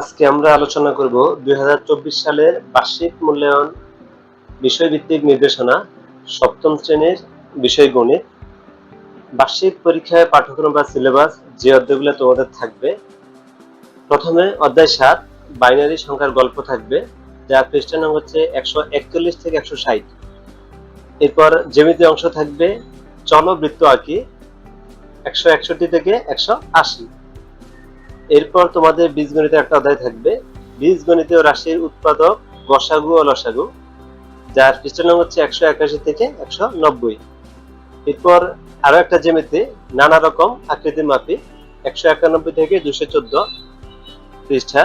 আজকে আমরা আলোচনা করব দুই হাজার চব্বিশ সালের বার্ষিক মূল্যায়ন বিষয়ভিত্তিক নির্দেশনা সপ্তম শ্রেণির বিষয় গণিত। বার্ষিক পরীক্ষায় পাঠ্যক্রম বা সিলেবাস যে অধ্যায়গুলো তোমাদের থাকবে, প্রথমে অধ্যায় সাত, বাইনারি সংখ্যার গল্প থাকবে যা পৃষ্ঠা নং হচ্ছে একশো একচল্লিশ থেকে একশো ষাট। এরপর জ্যামিতি অংশ থাকবে চলবৃত্ত আঁকি, একশো একষট্টি থেকে একশো আশি। এরপর তোমাদের বীজগণিতের একটা অধ্যায় থাকবে। বীজগণিত রাশির উৎপাদক গসাগু ও লসাগু, যার পৃষ্ঠা নং হচ্ছে একশো একাশি থেকে একশো নব্বই। এরপর আরও একটা জমিতে নানা রকম আকৃতি মাপি একশো একানব্বই থেকে দুশো চোদ্দ পৃষ্ঠা।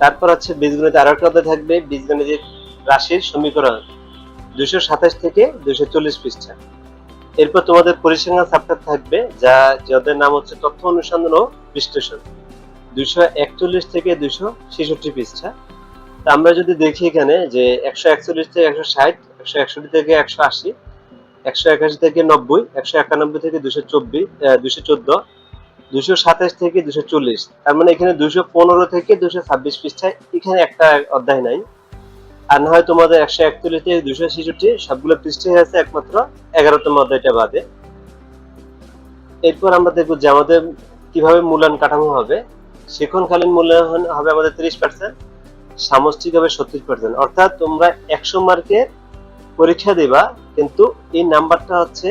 তারপর হচ্ছে বীজগণিত আরও একটা অধ্যায় থাকবে, বীজগণিতের রাশির সমীকরণ, দুশো সাতাশ থেকে দুশো চল্লিশ পৃষ্ঠা। এরপর তোমাদের পরিসংখ্যান চ্যাপ্টার থাকবে, যা যাদের নাম হচ্ছে তথ্য অনুসন্ধান ও বিশ্লেষণ। দুইশো একচল্লিশ থেকে দুইশো ছেষট্টি পৃষ্ঠা। আমরা যদি দেখি এখানে যে একশো একচল্লিশ থেকে একশো ষাট, একশো একষট্টি থেকে একশো আশি, একশো একাশি থেকে নব্বই, একশো একানব্বই থেকে দুশো চব্বিশ দুশো চোদ্দ দুশো সাতাশ থেকে দুশো চল্লিশ। তার মানে এখানে দুশো পনেরো থেকে দুশো ছাব্বিশ পৃষ্ঠায় এখানে একটা অধ্যায় নাই। আর না হয় তোমাদের একশো একচল্লিশ থেকে দুশো ছেষট্টি, সবগুলো পৃষ্ঠায় আছে একমাত্র এগারোতম অধ্যায়টা বাদে। এরপর আমরা দেখব যে আমাদের কীভাবে মূল্যায়ন কাঠামো হবে, শিক্ষণকালীন মূল্যায়ন হবে আমাদের ত্রিশ পার্সেন্ট সামষ্টিক হবে সত্তর পার্সেন্ট অর্থাৎ তোমরা একশো মার্কের পরীক্ষা দিবা, কিন্তু এই নাম্বারটা হচ্ছে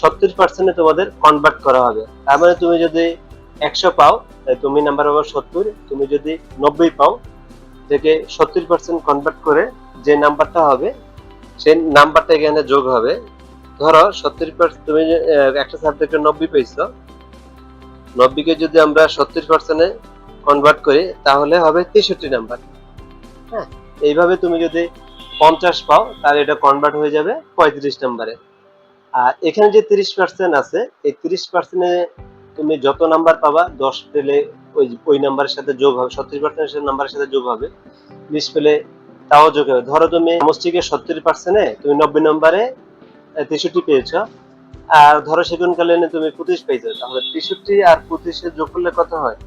সত্তর পার্সেন্টে তোমাদের কনভার্ট করা হবে। তার মানে তুমি যদি একশো পাও তুমি নাম্বার পাবো সত্তর, তুমি যদি নব্বই পাও, থেকে সত্তর পার্সেন্ট কনভার্ট করে যে নাম্বারটা হবে সেই নাম্বারটা এখানে যোগ হবে। ধরো সত্তর পার্সেন্ট তুমি একটা সাবজেক্টে নব্বই পেয়েছ নব্বইকে যদি আমরা সত্তর পার্সেন্টে কনভার্ট করি, তাহলে হবে তেষট্টি নাম্বার। হ্যাঁ এইভাবে তুমি যদি পঞ্চাশ পাও, তাহলে এটা কনভার্ট হয়ে যাবে পঁয়ত্রিশ নাম্বারে। আর এখানে যে তিরিশ পার্সেন্ট আছে, এই তিরিশ পার্সেন্টে তুমি যত নাম্বার পাবা, দশ পেলে ওই ওই নাম্বারের সাথে যোগ হবে সত্তর পার্সেন্ট নাম্বারের সাথে যোগ হবে, বিশ পেলে তাও যোগ হবে। ধরো তুমি সমষ্টিকে সত্তর পার্সেন্টে তুমি নব্বই নম্বরে তেষট্টি পেয়েছ আর ধরো সেগুনকালীনে তুমি পঁচিশ পেয়েছ, তাহলে তেষট্টি আর পঁচিশে যোগ করলে কত হয়?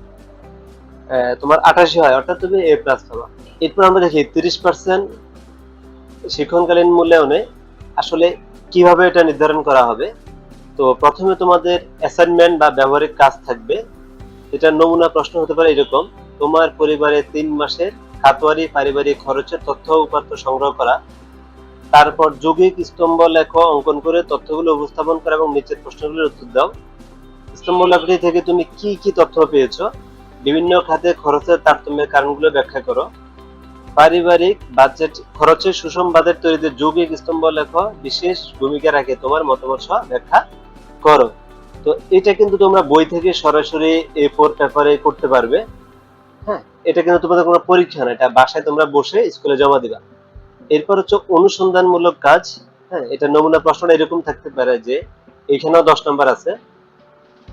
তোমার আঠাশি হয়, অর্থাৎ তুমি এ প্লাস পাবা। এরপর আমরা দেখি, তিরিশ পার্সেন্ট শিক্ষণকালীন মূল্যায়নে আসলে কীভাবে এটা নির্ধারণ করা হবে? তো প্রথমে তোমাদের অ্যাসাইনমেন্ট বা ব্যবহারিক কাজ থাকবে। এটা নমুনা প্রশ্ন হতে পারে এরকম, তোমার পরিবারে তিন মাসের খাতোয়ারি পারিবারিক খরচের তথ্য উপাত্ত সংগ্রহ করা তারপর যৌগিক স্তম্ভ লেখ অঙ্কন করে তথ্যগুলো উপস্থাপন করা এবং নিচের প্রশ্নগুলোর উত্তর দাও। স্তম্ভ লেখটি থেকে তুমি কি কি তথ্য পেয়েছ? বিভিন্ন খাতে খরচের তারতম্যের কারণগুলো ব্যাখ্যা করো। পারিবারিক বাজেট খরচের সুষম বাজেট তৈরিতে যৌগিক স্তম্ভ লেখ বিশেষ ভূমিকা রাখে তোমার মতামত সহ ব্যাখ্যা করো। তো এটা কিন্তু তোমরা বই থেকে সরাসরি এ ফোর পেপারে করতে পারবে। হ্যাঁ এটা কিন্তু তোমাদের কোনো পরীক্ষা না, এটা বাসায় তোমরা বসে স্কুলে জমা দিবা। এরপর হচ্ছে অনুসন্ধানমূলক কাজ। হ্যাঁ এটা নমুনা প্রশ্নটা এরকম থাকতে পারে যে এখানেও দশ নম্বর আছে।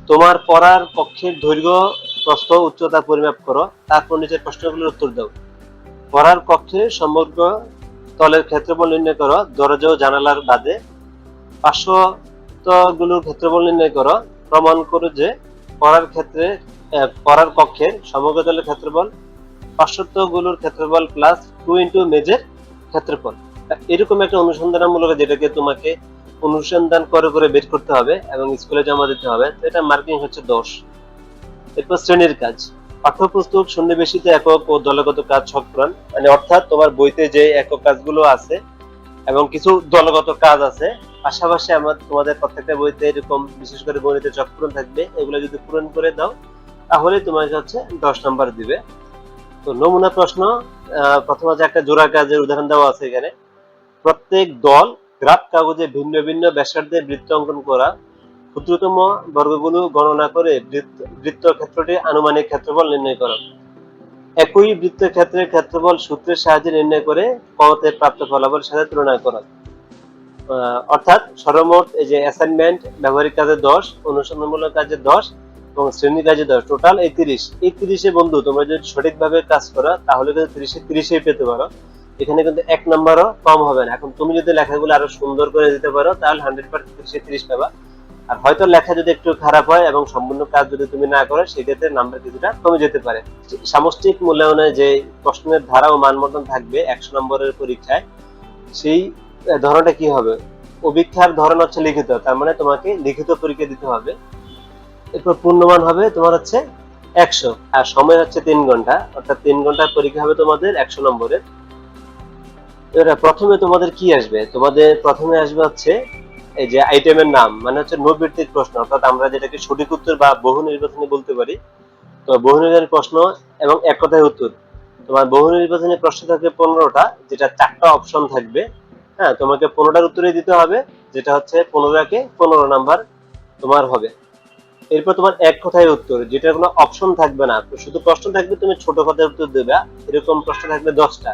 তোমার পড়ার কক্ষের দৈর্ঘ্য, প্রস্থ, উচ্চতা পরিমাপ করো। তারপর নিচের প্রশ্নগুলোর উত্তর দাও। পড়ার কক্ষে সমগ্র তলের ক্ষেত্রফল নির্ণয় করো। দরজা ও জানালার বাদে পার্শ্বগুলোর ক্ষেত্রফল নির্ণয় করো। প্রমাণ করো যে পড়ার ক্ষেত্রে পড়ার কক্ষের সমগ্র তলের ক্ষেত্রফল পার্শ্বত্বগুলোর ক্ষেত্রফল প্লাস টু ইন্টু মেজের ক্ষেত্রফল তা এরকম একটা অনুসন্ধানমূলক যেটাকে তোমাকে অনুসন্ধান করে করে বের করতে হবে এবং স্কুলে জমা দিতে হবে এটা মার্কিং হচ্ছে দশ। এরপর শ্রেণির কাজ। পাঠ্যপুস্তক সন্নিবেশিত একক ও দলগত কাজ পূরণ মানে অর্থাৎ তোমার বইতে যে একক কাজগুলো আছে এবং কিছু দলগত কাজ আছে, পাশাপাশি আমার তোমাদের প্রত্যেকটা বইতে এরকম বিশেষ করে গণিতের চক পূরণ থাকবে, এগুলো যদি পূরণ করে দাও, তাহলে তোমাকে হচ্ছে দশ নাম্বার দিবে। তো নমুনা প্রশ্ন প্রথমে যে একটা জোড়া কাজের উদাহরণ দেওয়া আছে এখানে। প্রত্যেক দল গ্রাফ কাগজে ভিন্ন ভিন্ন ব্যাসার্ধের বৃত্ত অঙ্কন করা, ক্ষুদ্রতম বর্গগুলো গণনা করে বৃত্ত ক্ষেত্রটি আনুমানিক ক্ষেত্রফল নির্ণয় করো। একই বৃত্ত ক্ষেত্রের ক্ষেত্রফল সূত্রের সাহায্যে নির্ণয় করে কতে প্রাপ্ত ফলাফলের সাথে তুলনা করো। অর্থাৎ সর্বমোট এই যে অ্যাসাইনমেন্ট ব্যবহারিক কাজে দশ অনুসন্ধানমূলক কাজে দশ এবং শ্রেণি কাজে দশ টোটাল এই তিরিশ বন্ধু, তোমরা যদি সঠিকভাবে কাজ করো, তাহলে কিন্তু তিরিশে তিরিশেই পেতে পারো। এখানে কিন্তু এক নম্বরও কম হবে না। এখন তুমি যদি লেখাগুলো আরও সুন্দর করে দিতে পারো, তাহলে হান্ড্রেড পার্সেন্ট তিরিশে তিরিশ পাবা। আর হয়তো লেখা যদি একটু খারাপ হয় এবং সম্পূর্ণ কাজ যদি তুমি না করো, সেক্ষেত্রে নাম্বার কিছুটা কমে যেতে পারে। সামষ্টিক মূল্যায়নে যে প্রশ্নের ধারা ও মানবন্ধন থাকবে একশো নম্বরের পরীক্ষায়, সেই ধরনটা কি হবে? অভিক্ষার ধরন হচ্ছে লিখিত, তার মানে তোমাকে লিখিত পরীক্ষা দিতে হবে। এরপর পূর্ণমান হবে তোমার হচ্ছে একশো। আর সময় হচ্ছে তিন ঘণ্টা। অর্থাৎ তিন ঘণ্টার পরীক্ষা হবে তোমাদের একশো নম্বরের। এবার প্রথমে তোমাদের কি আসবে? তোমাদের প্রথমে আসবে হচ্ছে এই যে আইটেমের নাম মানে হচ্ছে নৈর্ভিত্তিক প্রশ্ন। অর্থাৎ আমরা যেটাকে সঠিক উত্তর বা বহু নির্বাচনী বলতে পারি, তো বহু নির্বাচনী প্রশ্ন এবং এক কথায় উত্তর। তোমার বহু নির্বাচনী প্রশ্ন থাকবে পনেরোটা, যেটা চারটা অপশন থাকবে। হ্যাঁ তোমাকে পনেরোটার উত্তরে দিতে হবে, যেটা হচ্ছে পনেরোকে পনেরো নাম্বার তোমার হবে। এরপর তোমার এক কথায় উত্তর যেটা কোনো অপশন থাকবে না। শুধু প্রশ্ন থাকবে, তুমি ছোট কথায় উত্তর দেবে। এরকম প্রশ্ন থাকবে দশটা।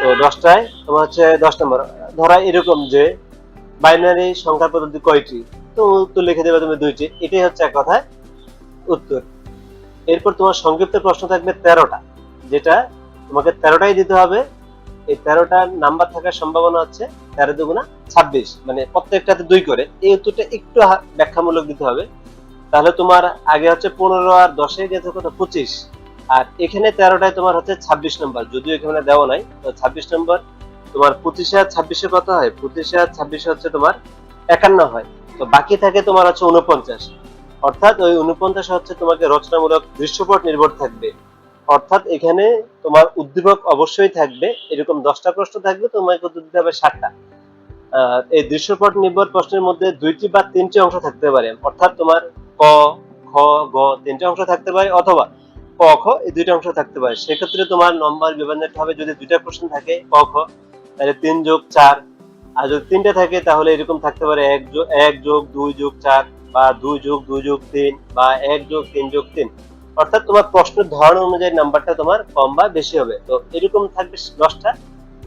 তো দশটায় তোমার হচ্ছে দশ নম্বর। ধরা এরকম যে বাইনারি সংখ্যা পদ্ধতি কয়টি? তো উত্তর লিখে দেবে তুমি দুইটি। এটাই হচ্ছে এক কথায় উত্তর। এরপর তোমার সংক্ষিপ্ত প্রশ্ন থাকবে তেরোটা, যেটা তোমাকে তেরোটাই দিতে হবে। এই তেরোটা নাম্বার থাকার সম্ভাবনা হচ্ছে তেরো দুগুণা ছাব্বিশ। মানে প্রত্যেকটাতে দুই করে। এই উত্তরটা একটু ব্যাখ্যামূলক দিতে হবে। তাহলে তোমার আগে হচ্ছে পনেরো আর দশে গেছে কত? পঁচিশ। আর এখানে তেরোটায় তোমার হচ্ছে ছাব্বিশ নম্বর। যদিও এখানে দেওয়া নাই, তো ছাব্বিশ নম্বর। তোমার পঁচিশে আর ছাব্বিশে কত হয়? পঁচিশে আর ছাব্বিশে হচ্ছে তোমার একান্ন হয়। তো বাকি থাকে তোমার হচ্ছে উনপঞ্চাশ অর্থাৎ ওই উনপঞ্চাশ হচ্ছে তোমাকে রচনামূলক দৃশ্যপট নির্ভর থাকবে। অর্থাৎ এখানে তোমার উদ্দীপক অবশ্যই থাকবে। এরকম দশটা প্রশ্ন থাকবে, তোমাকে উত্তর দিতে হবে ষাটটা। এই দৃশ্যপট নির্ভর প্রশ্নের মধ্যে দুইটি বা তিনটি অংশ থাকতে পারে। অর্থাৎ তোমার ক, খ, গ তিনটা অংশ থাকতে পারে অথবা ক, খ এই দুইটা অংশ থাকতে পারে। সেক্ষেত্রে তোমার নম্বর বিভাজনটা হবে যদি দুইটা প্রশ্ন থাকে, ক, খ, তাহলে তিন যোগ চার। আর যদি তিনটা থাকে, তাহলে এরকম থাকতে পারে এক যোগ এক যোগ দুই যোগ চার বা দুই যোগ দুই যোগ তিন বা এক যোগ, তিন যোগ তিন। অর্থাৎ তোমার প্রশ্নের ধরন অনুযায়ী নাম্বারটা তোমার কম বা বেশি হবে। তো এরকম থাকবে দশটা।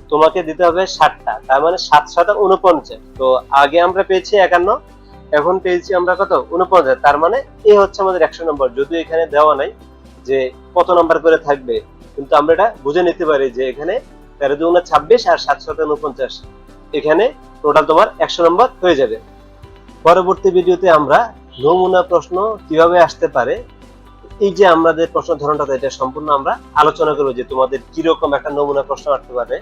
তোমাকে দিতে হবে ষাটটা। তার মানে সাত সাতা উনপঞ্চাশ তো আগে আমরা পেয়েছি একান্ন এখন পেয়েছি আমরা কত? উনপঞ্চাশ তার মানে এই হচ্ছে আমাদের একশো নম্বর। যদিও এখানে দেওয়া নাই যে কত নাম্বার করে থাকবে, কিন্তু আমরা এটা বুঝে নিতে পারি যে এখানে তেরো দুগুণা ছাব্বিশ আর সাতশত উনপঞ্চাশ এখানে টোটাল তোমার একশো নম্বর হয়ে যাবে। পরবর্তী ভিডিওতে আমরা নমুনা প্রশ্ন কীভাবে আসতে পারে, এই যে আমাদের প্রশ্ন ধরনটা এটা সম্পূর্ণ আমরা আলোচনা করব যে তোমাদের কীরকম একটা নমুনা প্রশ্ন আসতে পারে।